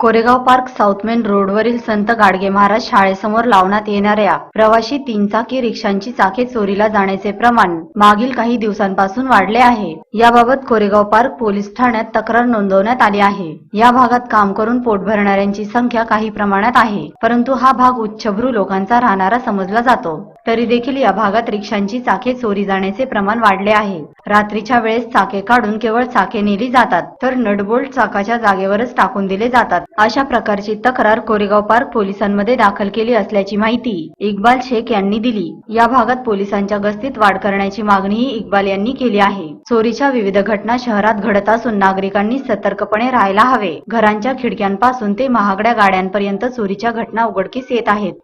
Koregaon park south main रोडवरील संत गाडगे महाराज शाळेसमोर लावण्यात येणाऱ्या प्रवाशी तीन चाकी रिक्षांची चाके चोरीला जाण्याचे प्रमाण मागील काही दिवसांपासून वाढले आहे. याबाबत कोरेगाव पार्क पोलीस ठाण्यात तक्रार नोंदवण्यात आली आहे. या भागात काम करून पोट भरणाऱ्यांची संख्या काही प्रमाणात आहे परंतु हा भाग उच्चभ्रू लोकांचा राहणारा समजला जातो. तरी देखील या भागात रिक्षांची चाके चोरी जाण्याचे प्रमाण वाढले आहे. रात्रीच्या वेळेस चाके काढून केवळ चाके नेली जातात तर नटबोल्ट चाकाच्या जागेवरच टाकून दिले जातात. अशा प्रकारची तक्रार कोरेगाव पार्क पोलिसांमध्ये दाखल केली असल्याची माहिती इक्बाल शेख यांनी दिली. या भागात पोलिसांच्या गस्तीत वाढ करण्याची मागणीही इक्बाल यांनी केली आहे. चोरीच्या विविध घटना शहरात घडत असून नागरिकांनी सतर्कपणे राहायला हवे. घरांच्या खिडक्यांपासून ते महागड्या गाड्यांपर्यंत चोरीच्या घटना उघडकीस येत आहेत.